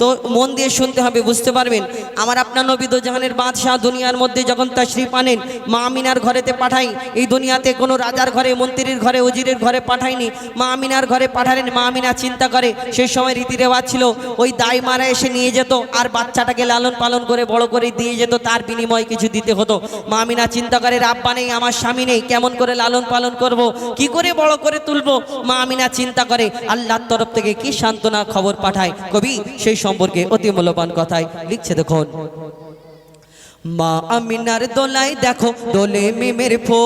তো মন দিয়ে শুনতে হবে, বুঝতে পারবেন? আমার আপনার নবী দো জাহানের বাদশাহ দুনিয়ার মধ্যে যখন তশরিফ আনেন, মা আমিনার ঘরেতে পাঠাই। এই দুনিয়াতে কোনো রাজার ঘরে, মন্ত্রীর ঘরে, উজিরের ঘরে পাঠায়নি মা আমিনার ঘরে পাঠালেন, মা আমিনা চিন্তা করে, সেই সময় রীতি রেওয়াজ ছিল, ওই দাই মারা এসে নিয়ে যেত, আর বাচ্চাটাকে লালন পালন করে, বড় করে দিয়ে যেত, তার বিনিময়ে কিছু দিতে হতো। মা আমিনা চিন্তা করে, রাব্বা নেই, আমার স্বামী নেই, কেমন করে লালন পালন করব? কি করে বড় করে তুলবো? মা আমিনা চিন্তা করে, আল্লাহর তরফ থেকে কি সান্ত্বনা খবর পাঠায়? কবি, সেই সম্পর্কে অতি মূল্যবান কথায় লিখছে দেখুন। মা আমিনার দোলাই দেখো দোলে মিমের ফো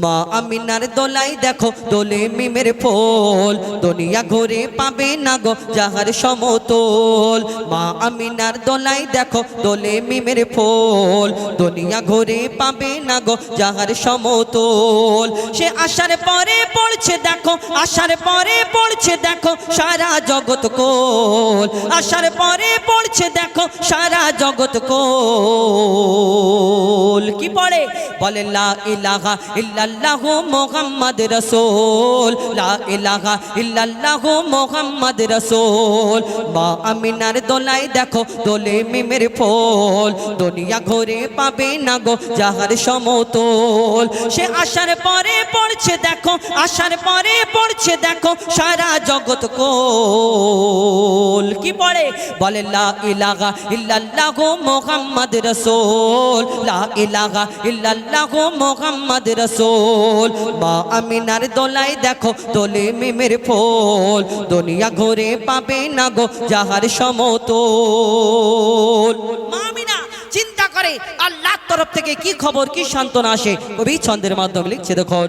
মা আমিনার দোলাই দেখো, দোলে মিমের ফোল। দুনিয়া ঘুরে পাবে না গো যাহার সমতল। মা আমিনার দোলাই দেখো, দোলে মিমের ফোল। দুনিয়া ঘুরে পাবে না গো যাহার সমতল। সে আসার পরে পড়ছে দেখো আসার পরে পড়ছে দেখো সারা জগৎ কোল। আসার পরে পড়ছে দেখো সারা জগৎ কোল। কি পড়ে? বলে, লা ইলাহা ইল্লাল্লাহু মুহাম্মদ রাসূল, লা ইলাহা ইল্লাল্লাহু মুহাম্মদ রাসূল। মা আমিনার দোলাই দেখো, দোলে মিমের ফল। দুনিয়া ঘুরে পাবে না গো যাহার সমতল। সে আসার পরে পড়ছে দেখো আসার পরে পড়ছে দেখো, সারা জগৎ কোল। কি পড়ে? বলে, লা ইলাহা ইল্লাল্লাহু মুহাম্মদ রাসূল, লা ইলাহা ইল্লাল্লাহু মুহাম্মদ রাসূল। মা আমিনার দোলাই দেখো, দোলে মিমের ফোল। দুনিয়া ঘরে পাবে না গো যাহার সমতোল। মা আমিনা, চিন্তা করে, আল্লাহর তরফ থেকে কি খবর, কি সান্ত্বনা আসে? কবি ছন্দের মাধ্যমে লিখছে দেখুন।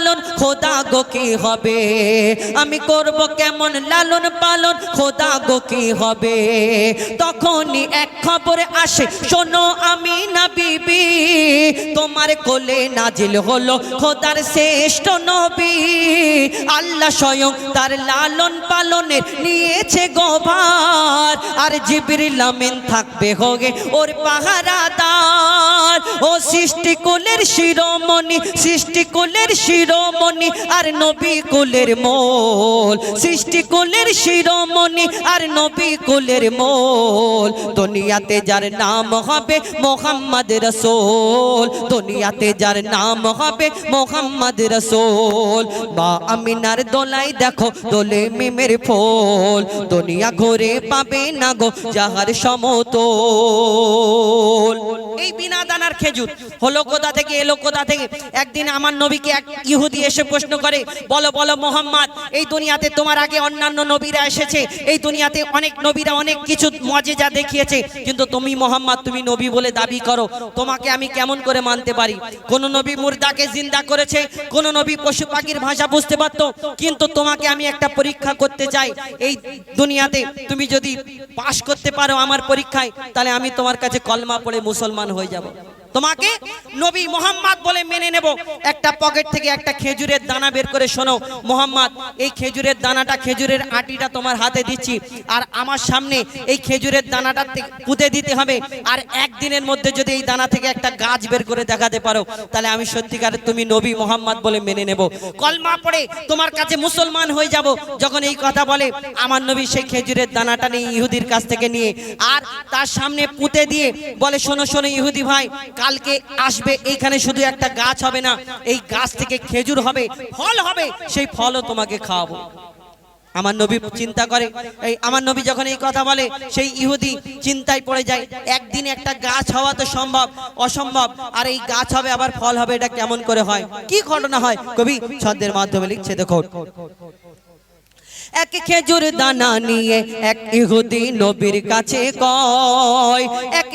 পালন খোদা গো, কি হবে? আমি করব কেমন লালন পালন? খোদা গো, কি হবে? তখনই এক খবরে আসে, শোনো আমি না বিবি, তোমার কোলে নাজিল হলো খোদার শ্রেষ্ঠ নবী। আল্লাহ স্বয়ং তার লালন পালনের নিয়েছে গোভার আর জিবরিল আমিন থাকবে হোগে ওর পাহারাদার। ও সৃষ্টি কুলের শিরোমণি সৃষ্টি কুলের শিরোমণি আর নবী কুলের মোল। সৃষ্টি কুলের শিরোমণি আর নবী কুলের মোল। দুনিয়াতে যার নাম হবে মোহাম্মদ রসোল। দুনিয়াতে যার নাম হবে মোহাম্মদ রসোল। বা আমিনার দোলাই দেখো দোলে মিমের ফোল। দুনিয়া ঘুরে পাবে না গো যাহার সমতল। এই বিনা দানার খেজুর হলো কোথা থেকে? এলো কোথা থেকে? একদিন আমার নবীকে এক ইহুদি এসে প্রশ্ন করে, বলো বলো মোহাম্মদ, এই দুনিয়াতে তোমার আগে অন্যান্য নবীরা এসেছে, এই দুনিয়াতে অনেক নবীরা অনেক কিছু মজেজা দেখিয়েছে, কিন্তু তুমি মোহাম্মদ, তুমি নবী বলে দাবি করো, তোমাকে আমি কেমন করে মানতে পারি? কোন নবী মুর্দাকে জিন্দা করেছে, কোন নবী পশু পাখির ভাষা বুঝতে পারতো, কিন্তু তোমাকে আমি একটা পরীক্ষা করতে চাই, এই দুনিয়াতে তুমি যদি পাশ করতে পারো আমার পরীক্ষায়, তাহলে আমি তোমার কাছে কলমা পড়ে মুসলমান হয়ে যাব। তোমাকে নবী মোহাম্মদ বলে মেনে নেব। একটা পকেট থেকে একটা খেজুরের দানা বের করে শোনো, মোহাম্মদ, এই খেজুরের দানাটা খেজুরের আটিটা তোমার হাতে দিচ্ছি, আর আমার সামনে এই খেজুরের দানাটা পুঁতে দিতে হবে, আর একদিনের মধ্যে যদি এই দানা থেকে একটা গাছ বের করে দেখাতে পারো, তাহলে আমি সত্যিকার তুমি নবী মোহাম্মদ বলে মেনে নেব। কলমা পড়ে তোমার কাছে মুসলমান হয়ে যাব, যখন এই কথা বলে, আমার নবী সেই খেজুরের দানাটা নিয়ে ইহুদির কাছ থেকে নিয়ে, আর তার সামনে পুঁতে দিয়ে বলে, শোনো শোনো ইহুদি ভাই কালকে আসবে এইখানে শুধু একটা গাছ হবে না, এই গাছ থেকে খেজুর হবে, ফল হবে, সেই ফলও তোমাকে খাওয়াবো। আমার নবী চিন্তা করে, এই আমার নবী যখন এই কথা বলে, সেই ইহুদি চিন্তায় পড়ে যায়, একদিন একটা গাছ হওয়া তো সম্ভব, অসম্ভব, আর এই গাছ হবে, আবার ফল হবে, এটা কেমন করে হয়? কি ঘটনা হয়? কবি ছন্দের মাধ্যমে লিখছে, দেখো। এক খেজুর দানা নিয়ে এক ইহুদি নবীর কাছে কয়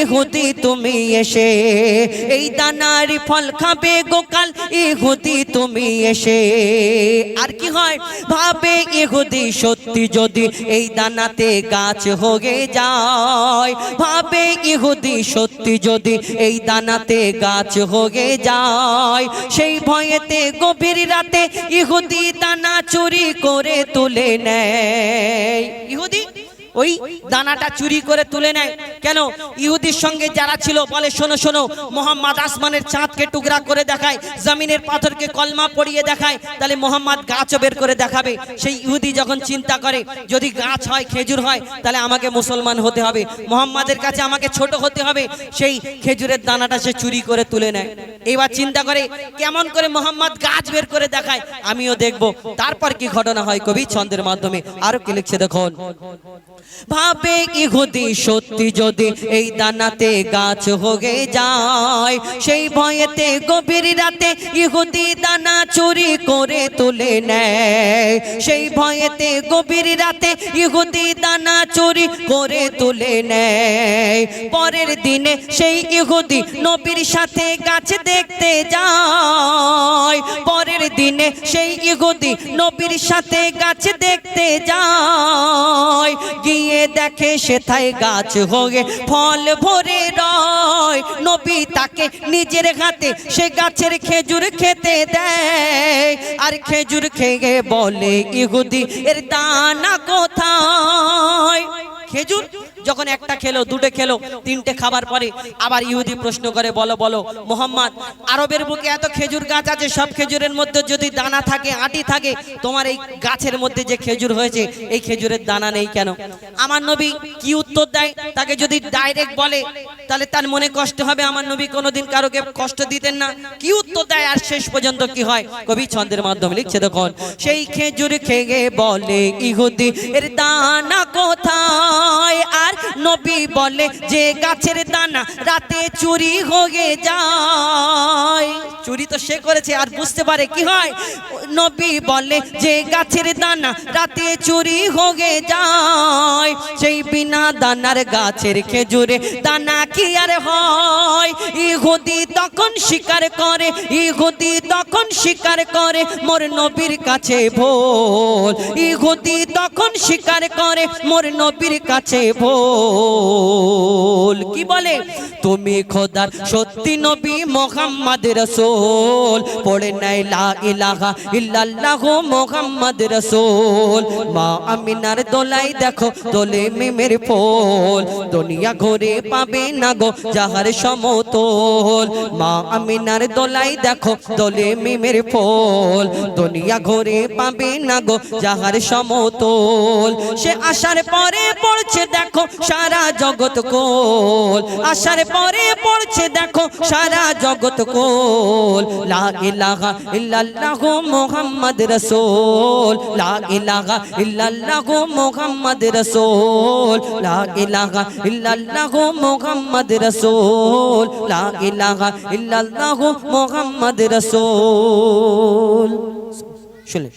ইহুদি, তুমি এসে এই দানার ফল খাবে গোকাল ইহুদি, তুমি এসে আর কি হয়? ভাবে ইহুদি সত্যি যদি এই দানাতে গাছ হয়ে যায়। ভাবে ইহুদি সত্যি যদি এই দানাতে গাছ হয়ে যায়। সেই ভয়েতে গভীর রাতে ইহুদি দানা চুরি করে তুলে নেয়। ইহুদি ওই দানাটা চুরি করে তুলে নেয়। কেন? ইহুদির সঙ্গে যারা ছিল, বলে শোনো শোনো, মোহাম্মদ আসমানের চাঁদকে টুকরা করে দেখায়, জমিনের পাথরকে কলমা পড়িয়ে দেখায়, তাহলে মোহাম্মদ গাছও বের করে দেখাবে। সেই ইহুদি যখন চিন্তা করে, যদি গাছ হয়, খেজুর হয়, তাহলে আমাকে মুসলমান হতে হবে। মোহাম্মদের কাছে আমাকে ছোট হতে হবে। সেই খেজুরের দানাটা সে চুরি করে তুলে নেয়। এবার চিন্তা করে, কেমন করে মোহাম্মদ গাছ বের করে দেখায়? আমিও দেখব। তারপর কি ঘটনা হয় কবি ছন্দের মাধ্যমে। আরও কি লিখছে দেখুন। ভাবে ইহুদি সত্যি যদি এই দানাতে গাছ হয়ে যায়, সেই ভয়েতে গভীর রাতে ইহুদি দানা চুরি করে তুলে নেয়। সেই ভয়েতে গভীর রাতে ইহুদি দানা চুরি করে তুলে নেয়। পরের দিনে সেই ইহুদি নবীর সাথে গাছ দেখতে যায়। পরের দিনে সেই ইহুদি নবীর সাথে গাছ দেখতে যায়। গিয়ে দেখে সেথায় গাছ হয়ে ফল ভরে রয়। নবী তাকে নিজের হাতে সে গাছের খেজুর খেতে দেয়। আর খেজুর খেয়ে বলে, ইহুদি, এর দানা কোথায়? খেজুর যখন একটা খেলো, দুটো খেলো, তিনটে খাবার পরে আবার ইহুদি প্রশ্ন করে, বলো বলো, মোহাম্মদ, আরবের বুকে এত খেজুর গাছ আছে, সব খেজুরের মধ্যে যদি দানা থাকে, আটি থাকে, তোমার এই গাছের মধ্যে যে খেজুর হয়েছে, এই খেজুরের দানা নেই কেন? আমার নবী কি উত্তর দেয়? তাকে যদি ডাইরেক্ট বলে, তাহলে তার মনে কষ্ট হবে। আমার নবী কোনোদিন কারোকে কষ্ট দিতেন না। কি উত্তর দেয়? আর শেষ পর্যন্ত কি হয়? কবি ছন্দের মাধ্যমে লিখছে, দেখুন, সেই খেজুর খেয়ে বলে ইহুদি, এর দানা কোথায়? আর নবী বলে যে গাছের দানা রাতে চুরি হয়ে যায়। চুরি তো সে করেছে, আর বুঝতে পারে কি হয়? নবী বলে যে গাছের দানা রাতে চুরি হয়ে যায়। সেই বিনা দানার গাছের খেজুরে দানা কি আর হয়? ইহুদি তখন স্বীকার করে, ইহুদি তখন স্বীকার করে, মোর নবীর কাছে ভোল। ইহুদি তখন স্বীকার করে, মোর নবীর কাছে ভোল। কি বলে? তুমি খোদার সত্যি নবী মোহাম্মদ রসুল। পড়ে নাই লা ইলাহা ইল্লাল্লাহ মোহাম্মদ রসুল। মা আমিনার দোলাই দেখো দোলে মিমের ফোল। দুনিয়া ঘুরে পাবে না গো যাহার সমতল। মা আমিনার দোলাই দেখো দোলে মিমের ফোল। দুনিয়া ঘুরে পাবে না গো যাহার সমতল। সে আসার পরে পড়ছে দেখো সারা জগৎ কোল। আসার পরে পড়ছে দেখো সারা জগৎ কোল। লা ইলাহা ইল্লাল্লাহ মুহাম্মদ রাসূল। লা ইলাহা ইল্লাল্লাহ মুহাম্মদ রাসূল। লা ইলাহা ইল্লাল্লাহ মুহাম্মদ রাসূল। লা ইলাহা ইল্লাল্লাহ মুহাম্মদ রাসূল। শুনে।